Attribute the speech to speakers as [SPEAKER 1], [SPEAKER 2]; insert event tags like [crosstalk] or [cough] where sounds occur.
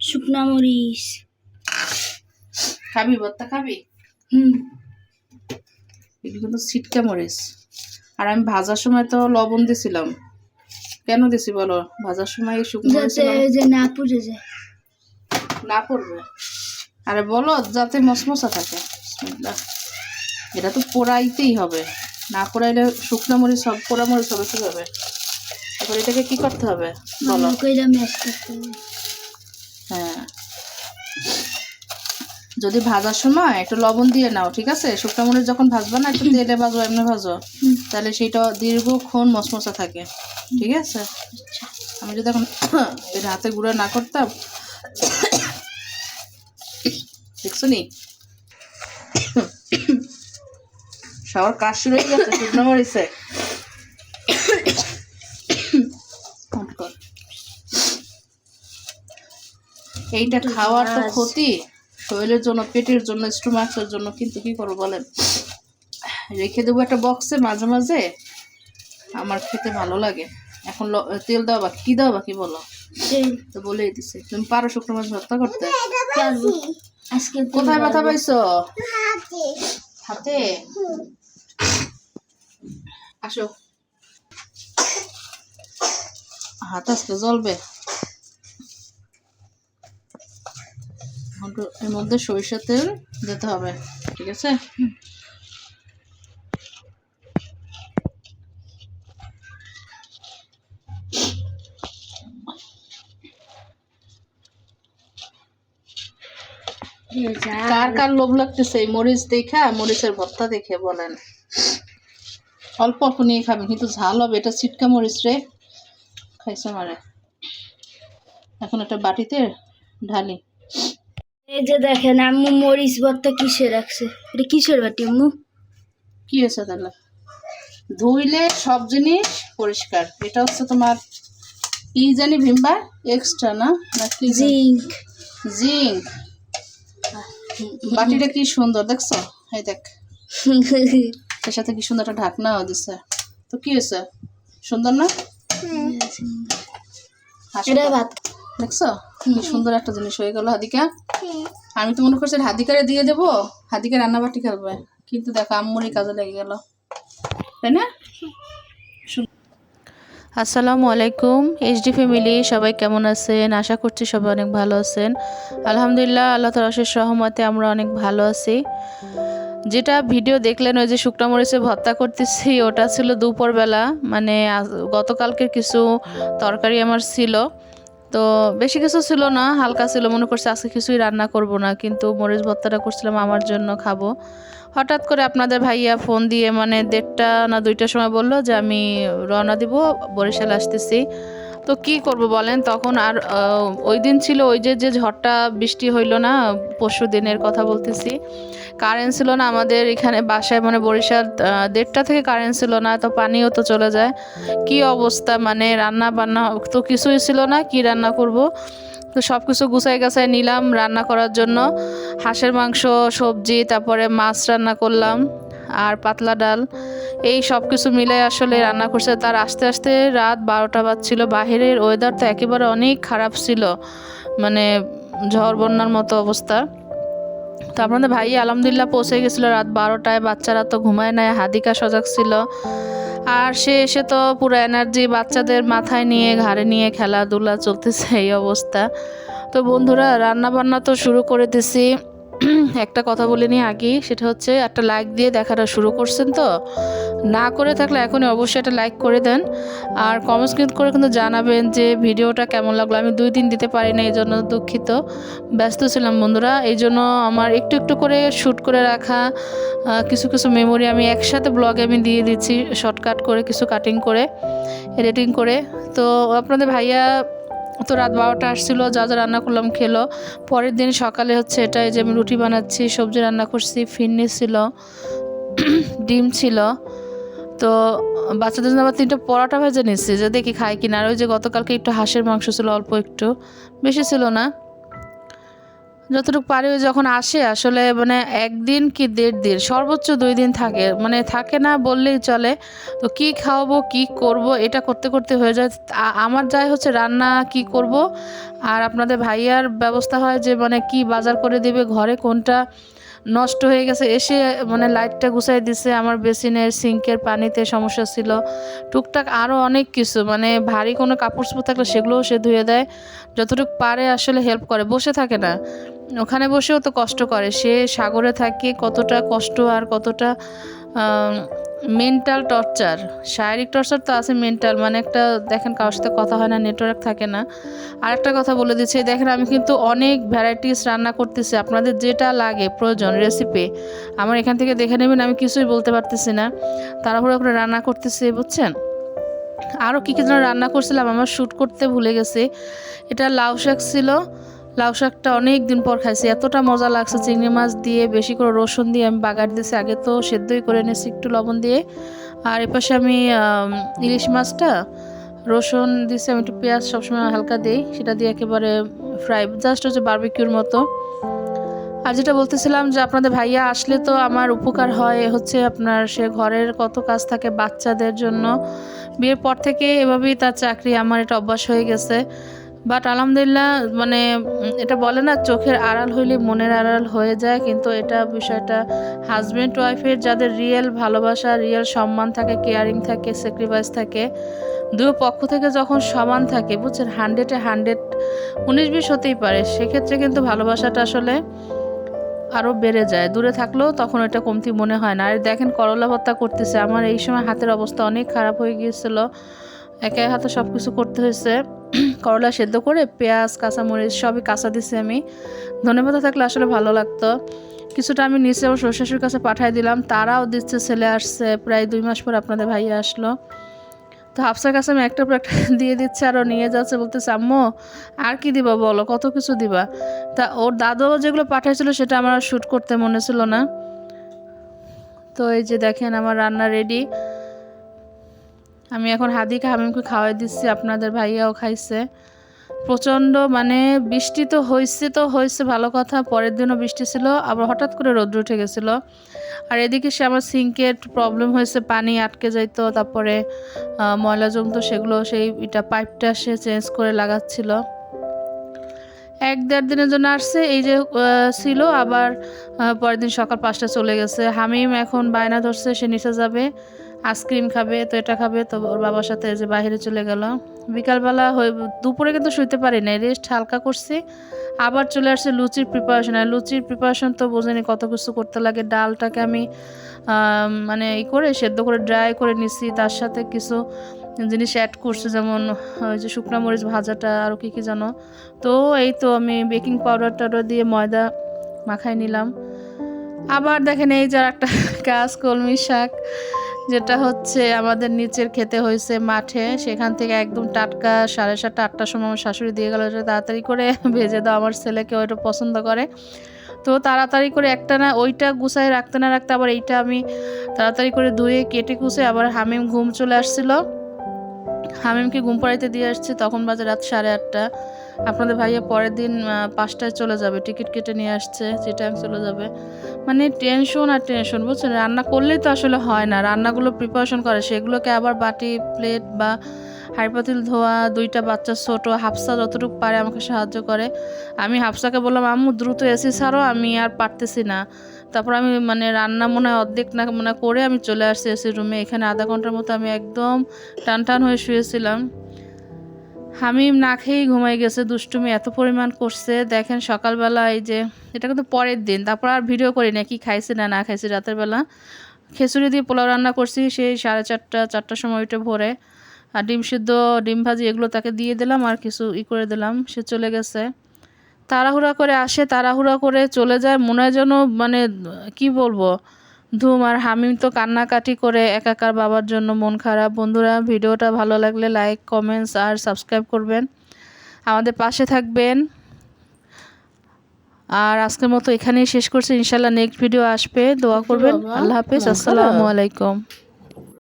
[SPEAKER 1] শুকনা মরিচ।
[SPEAKER 2] খাবি ভর্তা খাবি?
[SPEAKER 1] হুম।
[SPEAKER 2] এগুলো কিন্তু ছিটকা মরিচ। আর আমি ভাজার সময় তো লবণ দিছিলাম। কেন দিছি বলো? ভাজার সময় শুকনো
[SPEAKER 1] যে না পুড়ে যায়।
[SPEAKER 2] না পড়বে? আরে বলো যাতে মশমশা থাকে। এটা তো পোড়াইতেই হবে। না পোড়াইলে শুকনো মরিচ সব পোড়া মরিচ হবে কীভাবে? এবার এটাকে কি করতে হবে? বলো
[SPEAKER 1] ভালো কইরা ম্যাশ করতে হবে
[SPEAKER 2] হ্যাঁ। যদি ভাজার সময় একটু লবণ দিয়ে নাও ঠিক আছে? শুকনো মরিচ যখন ভাজবা না একটু তেলে ভাজো এমনি ভাজো তাহলে সেটা দীর্ঘক্ষণ মশমশা থাকে ঠিক আছে? আমি যদি এখন হাতে গুঁড়া না করতাম দেখছ নি? সবার কাজ শুরু হয়ে গেছে শুকনো মরিচে অন কর। এইটা খাওয়ার তো ক্ষতি। শরীরের জন্য পেটের জন্য স্টোমাক্সের জন্য কিন্তু কি করব বলেন? রেখে দেবো একটা বক্সে মাঝে মাঝে। আমার খেতে ভালো লাগে। এখন তেল দেওয়া বাকি কি দেওয়া বাকি বলো? তো বলেই দিছে তুমি পারো শুকনো মাছ ভর্তা করতে?
[SPEAKER 1] আজকে
[SPEAKER 2] কোথায় ব্যথা। পাইছো? হাতে? আসো। হাত আসতে জ্বলবে। এর মধ্যে সরিষা তেল দিতে হবে, ঠিক আছে? কার কার লোভ লাগতেছে এই মরিচ দেখা, মরিচের ভর্তা দেখে বলেন। অল্প অল্প নিয়ে খাবেন, কিন্তু ঝাল হবে, এটা ছিটকা মরিচ রে। খাইছে মারে এখন একটা বাটিতে ঢালি।
[SPEAKER 1] এই যে দেখেন আম্মু মরিচ ভর্তা কিসে রাখছে? এটা কিসের বাটি আম্মু?
[SPEAKER 2] কি হয়েছে তাহলে? ধুইলে সব জিনিস পরিষ্কার। এটা হচ্ছে তোমার কি জানি ভিমবার? এক্সট্রা না? না কি
[SPEAKER 1] জিঙ্ক।
[SPEAKER 2] জিঙ্ক। বাটিটা কি সুন্দর দেখছ? এই দেখ। এর সাথে কি সুন্দর একটা ঢাকনাও দিছে। তো কি হয়েছে? সুন্দর না?
[SPEAKER 1] এটা ভাত।
[SPEAKER 2] দেখছ? কি সুন্দর একটা জিনিস হয়ে গেল হাদিকা। আমি তো মনে করছি হাদিকারে দিয়ে দেবো হাদিকা রান্নাবাটি খেলবে। কিন্তু দেখো আম্মুরই কাজে লেগে গেল। তাই না? আসসালামু আলাইকুম এইচডি ফ্যামিলি সবাই কেমন আছেন? আশা করছি সবাই অনেক ভালো আছেন। আলহামদুলিল্লাহ আল্লাহ তার অশেষ সহমতে আমরা অনেক ভালো আছি। যেটা ভিডিও দেখলেন ওই যে শুকনা মরিচে ভর্তা করতেছি ওটা ছিল দুপুরবেলা। মানে গতকালকের কিছু তরকারি আমার ছিল। তো বেশি কিছু ছিল না, হালকা ছিল, মনে করছি আজকে কিছুই রান্না করব না, কিন্তু মরিচ ভর্তাটা করছিলাম, আমার জন্য খাব। হঠাৎ করে আপনাদের ভাইয়া ফোন দিয়ে মানে দেড়টা না দুইটার সময় বলল যে আমি রওনা দিব, বরিশাল আসতেছি। তো কি করব বলেন? তখন আর ওই দিন ছিল ওই যে যে ঝড়টা বৃষ্টি হইল না, পরশু দিনের কথা বলতেছি। কারেন্ট ছিল না আমাদের এখানে বাসায় মানে বরিশাল দেড়টা থেকে কারেন্ট ছিল না, তো পানিও তো চলে যায়। কি অবস্থা মানে রান্না বান্না তো কিছুই ছিল না, কি রান্না করব? তো সব কিছু গুছাই গাছাই নিলাম রান্না করার জন্য। হাঁসের মাংস, সবজি, তারপরে মাছ রান্না করলাম। আর পাতলা ডাল। এই সব কিছু মিলে আসলে রান্না করছে। তার আস্তে আস্তে রাত বারোটা বাজছিল। বাহিরের ওয়েদার তো একেবারে অনেক খারাপ ছিল। মানে ঝড় বন্যার মতো অবস্থা। তো আপনাদের ভাই আলহামদুলিল্লাহ পৌঁছে গেছিল রাত বারোটায়। বাচ্চারা তো ঘুমায় নেয় হাদিকা সজাগ ছিল। আর সে এসে তো পুরো এনার্জি বাচ্চাদের মাথায় নিয়ে, ঘাড়ে নিয়ে খেলাধুলা চলতেছে এই অবস্থা। তো বন্ধুরা রান্না বান্না তো শুরু করে দিছি। [clears throat] একটা কথা বলে নিই আগেই সেটা হচ্ছে একটা লাইক দিয়ে দেখাটা শুরু করছেন তো? না করে থাকলে এখনই অবশ্যই একটা লাইক করে দেন। আর কমেন্টস কিন্তু করে কিন্তু জানাবেন যে ভিডিওটা কেমন লাগল। আমি দুই দিন দিতে পারি না এই জন্য দুঃখিত। ব্যস্ত ছিলাম বন্ধুরা এই জন্য আমার একটু একটু করে শ্যুট করে রাখা কিছু কিছু মেমোরি আমি একসাথে ব্লগে আমি দিয়ে দিচ্ছি শর্টকাট করে কিছু কাটিং করে এডিটিং করে। তো আপনাদের ভাইয়া তো রাত বারোটা আসছিল, যা যা রান্না করলাম খেলো। পরের দিন সকালে হচ্ছে এটাই যে আমি রুটি বানাচ্ছি, সবজি রান্না করছি, ফিরনি ছিল, ডিম ছিল। তো বাচ্চাদের জন্য আবার তিনটা পরোটা ভেজে নিচ্ছি, যে দেখি খাই কিনা। আর ওই যে গতকালকে একটু হাঁসের মাংস ছিল, অল্প একটু। বেশি ছিল না। যতটুকু পারি যখন আসে, আসলে মানে একদিন কি দেড় দিন, সর্বোচ্চ দুই দিন থাকে। মানে থাকে না বললেই চলে, তো কি খাওয়াবো, কি করব, এটা করতে করতে হয়ে যায়। আমার যাই হচ্ছে রান্না কি করব, আর আপনাদের ভাইয়ার ব্যবস্থা হয় যে মানে কি বাজার করে দেবে, ঘরে কোনটা নষ্ট হয়ে গেছে, এসে মানে লাইটটা গুছাই দিছে। আমার বেসিনের সিঙ্কের পানিতে সমস্যা ছিল। টুকটাক আরও অনেক কিছু মানে ভারী কোনো কাপড় চোপড় থাকলে সেগুলোও সে ধুয়ে দেয়। যতটুকু পারে আসলে হেল্প করে, বসে থাকে না। ওখানে বসেও তো কষ্ট করে। সে সাগরে থাকে, কতটা কষ্ট আর কতটা মেন্টাল টর্চার শারীরিক টর্চার তো আছে মেন্টাল মানে একটা, দেখেন কারোর সাথে কথা হয় না নেটওয়ার্ক থাকে না। আর একটা কথা বলে দিচ্ছি, দেখেন আমি কিন্তু অনেক ভ্যারাইটিস রান্না করতেছি, আপনাদের যেটা লাগে, প্রয়োজন রেসিপি আমার এখান থেকে দেখে নেবেন, আমি কিছুই বলতে পারতেছি না। তাড়াহুড়ো করে রান্না করতেছি, বুঝছেন? আরও কী কী যেন রান্না করছিলাম, আমার শ্যুট করতে ভুলে গেছি। এটা লাউ শাক ছিল লাউ শাকটা অনেক দিন পর খাইছি। এতটা মজা লাগছে চিংড়ি মাছ দিয়ে, বেশি করে রসুন দিয়ে আমি বাগার দিয়েছি আগে তো সেদ্ধই করে নিয়েছি একটু লবণ দিয়ে। আর এপাশে আমি ইলিশ মাছটা রসুন দিয়েছি আমি একটু পেঁয়াজ সবসময় হালকা দিই। সেটা দিয়ে একেবারে ফ্রাই, জাস্ট হচ্ছে বারবিকিউর মতো। আর যেটা বলতেছিলাম যে আপনাদের ভাইয়া আসলে তো আমার উপকার হয় হচ্ছে আপনার সে ঘরের কত কাজ থাকে বাচ্চাদের জন্য। বিয়ের পর থেকে এভাবেই তার চাকরি, আমার এটা অভ্যাস হয়ে গেছে। বাট আলহামদুলিল্লাহ মানে এটা বলে না, চোখের আড়াল হইলে মনের আড়াল হয়ে যায়, কিন্তু এটা বিষয়টা হাজব্যান্ড ওয়াইফের যাদের রিয়েল ভালোবাসা রিয়েল সম্মান থাকে কেয়ারিং থাকে স্যাক্রিফাইস থাকে, দুই পক্ষ থেকে যখন সমান থাকে, বুঝছেন হান্ড্রেডে হান্ড্রেড উনিশ বিশ হতেই পারে, সেক্ষেত্রে কিন্তু ভালোবাসাটা আসলে আরও বেড়ে যায়। দূরে থাকলেও তখন এটা কমতি মনে হয় না। আর দেখেন, করলা ভর্তা করতেছে, আমার এই সময় হাতের অবস্থা অনেক খারাপ হয়ে গিয়েছিল। একে হাতে সব কিছু করতে হয়েছে। করলা সেদ্ধ করে পেঁয়াজ, কাঁচামরিচ সবই কাঁচা দিছি আমি। ধনেপাতা থাকলে আসলে ভালো লাগতো। কিছুটা আমি নিচে ওর শ্বশুর কাছে পাঠিয়ে দিলাম। তারাও দিচ্ছে, ছেলে আসছে। প্রায় দুই মাস পর আপনাদের ভাইয়া আসলো। তো হাফসার কাছে আমি একটা পর একটা [laughs] দিয়ে দিচ্ছে আরও নিয়ে যাচ্ছে। বলতেছে, আম্মু, আর কি দিবা বলো? কত কিছু দিবা? তা ওর দাদু যেগুলো পাঠিয়েছিল সেটা আমার শ্যুট করতে মনে ছিল না। তো এই যে দেখেন আমার রান্না রেডি আমি এখন হাদিকে হামিমকে খাওয়াই দিচ্ছি, আপনাদের ভাইয়াও খাইছে। প্রচণ্ড মানে বৃষ্টি তো হয়েছে তো হয়েছে ভালো কথা, পরের দিনও বৃষ্টি ছিল, আবার হঠাৎ করে রোদ্র উঠে গেছিল। আর এদিকে সে আমার সিঙ্কে একটু প্রবলেম হয়েছে, পানি আটকে যাইতো, তারপরে ময়লা জমতো, সেগুলো সেই এটা পাইপটা সে চেঞ্জ করে লাগাচ্ছিল। এক দেড় দিনের জন্য আসছে, এই যে ছিল, আবার পরের দিন সকাল পাঁচটা চলে গেছে। হামিম এখন বায়না ধরছে, সে নিচে যাবে। আইসক্রিম খাবে, তো এটা খাবে, তো ওর বাবার সাথে যে বাইরে চলে গেল। বিকালবেলা হয়ে, দুপুরে কিন্তু শুইতে পারি না রেস্ট হালকা করছি। আবার চলে আসছে লুচির প্রিপারেশন আর লুচির প্রিপারেশন তো বোঝেনি কত কিছু করতে লাগে। ডালটাকে আমি মানে ই করে সেদ্ধ করে ড্রাই করে নিছি, তার সাথে কিছু জিনিস অ্যাড করছে, যেমন, ওই যে শুকনো মরিচ ভাজাটা আরও কী কী জানো তো এই তো আমি বেকিং পাউডার টাউডার দিয়ে ময়দা মাখাই নিলাম। আবার দেখেন এই যার একটা [laughs] কাজ কলমি শাক। যেটা হচ্ছে আমাদের নিচের খেতে হয়েছে মাঠে, সেখান থেকে একদম টাটকা সাড়ে সাতটা, আটটার সময় আমার শাশুড়ি দিয়ে গেল এটা তাড়াতাড়ি করে ভেজে দাও, আমার ছেলেকে ওইটা পছন্দ করে। তো তাড়াতাড়ি করে একটা না ওইটা গুছায় রাখতে না রাখতে আবার এইটা আমি তাড়াতাড়ি করে ধুয়ে কেটে কুচে আবার হামিম ঘুম চলে আসছিল। হামিমকে ঘুম পাড়াইতে দিয়ে আসছে, তখন বাজে রাত সাড়ে আটটা। আপনাদের ভাইয়া পরের দিন পাঁচটায় চলে যাবে, টিকিট কেটে নিয়ে আসছে চিটাং চলে যাবে। মানে টেনশন আর টেনশন বুঝছেন? রান্না করলেই তো আসলে হয় না। রান্নাগুলো প্রিপারেশন করে, সেগুলোকে আবার বাটি প্লেট বা হাঁড়িপাতিল ধোয়া, দুইটা বাচ্চা ছোট, হাফসা যতটুকু পারে আমাকে সাহায্য করে। আমি হাফসাকে বললাম, আম্মু, দ্রুত এসি ছাড়ো, আমি আর পারতেছি না। তারপর আমি মানে রান্না মনে হয় অর্ধেক না মানে করে আমি চলে আসছি এসি রুমে এখানে আধা ঘণ্টার মতো আমি একদম টান টান হয়ে শুয়েছিলাম। হামিম না খেয়েই ঘুমাই গেছে, দুষ্টুমি এত পরিমাণ করছে। দেখেন সকালবেলা এই যে, এটা কিন্তু পরের দিন, তারপর আর ভিডিও করি না, কি খাইছে না না খাইছে রাতের বেলা। খিচুড়ি দিয়ে পোলাও রান্না করছি, সেই সাড়ে চারটা, চারটার সময় উঠে ভোরে। আর ডিম সিদ্ধ, ডিম ভাজি এগুলো তাকে দিয়ে দিলাম, আর কিছু ই করে দিলাম, সে চলে গেছে। তাড়াহুড়া করে আসে, তাড়াহুড়া করে চলে যায়, মনে হয় যেন মানে কি বলব? ধুম আর হামিম তো কান্নাকাটি করে একাকার বাবার জন্য মন খারাপ। বন্ধুরা ভিডিওটা ভালো লাগলে লাইক কমেন্টস আর সাবস্ক্রাইব করবেন। আমাদের পাশে থাকবেন। আর আজকের মতো এখানেই শেষ করছি। ইনশাল্লাহ নেক্সট ভিডিও আসবে। দোয়া করবেন। আল্লাহ হাফেজ। আসসালামু আলাইকুম।